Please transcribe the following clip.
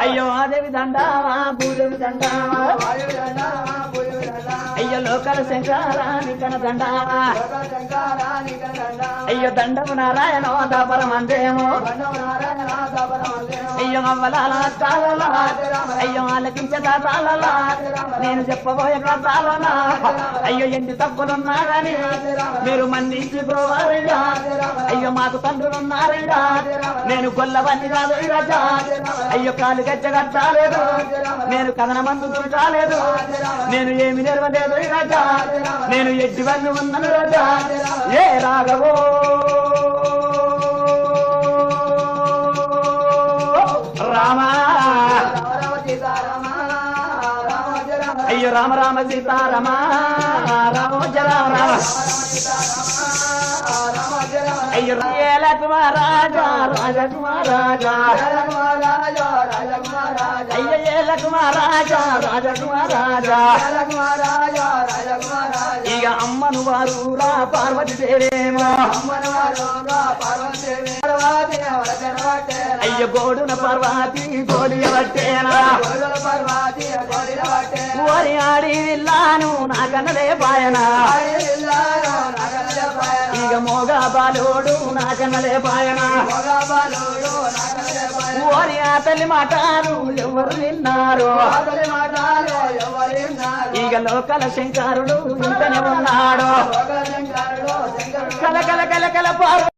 అయ్యో దేవి దండావా భూదేవి దండావా అయ్యో లోకల శంకరాని కన దండావా అయ్యో దండము నారాయణ దాపరమందేమో అయ్యో అవ్వలాల అయ్యో ఆలకించే నేను చెప్పబోయే కథాలనా అయ్యో ఎన్ని తప్పులున్నారని మీరు మన్నించుకోవాలిగా అయ్యో మాకు తండ్రులున్నారయ్యా నేను గొల్లవన్నీ కాదు అయ్యో కాలు గచ్చగట్టాలేదు నేను కథన మందు కాలేదు నేను ఏమి నెరవలేదు రాజా. నేను ఎడ్డివన్ను ఉన్నాను రాజా. ఏ రాఘవో. రామా. అయ్యో రామ రామ సీతారామ. రామ రామ రామ. రాజ కుమారాజా. అయ్యో ఏల కుమారాజా. ఇక అమ్మను వారు రా పార్వతి దేవేమో. అయ్య గోడున పర్వతి గోడి పట్టేనా ఓరి ఆడి విల్లాను నా కన్నలే పాయనా. బాలోడు నా కన్నలే పాయనా. ఓరి ఆ మాటారు ఎవరు విన్నారు. ఇక లోకల శంకరుడు ఇంతనే ఉన్నాడు. కల కల కల కల పారు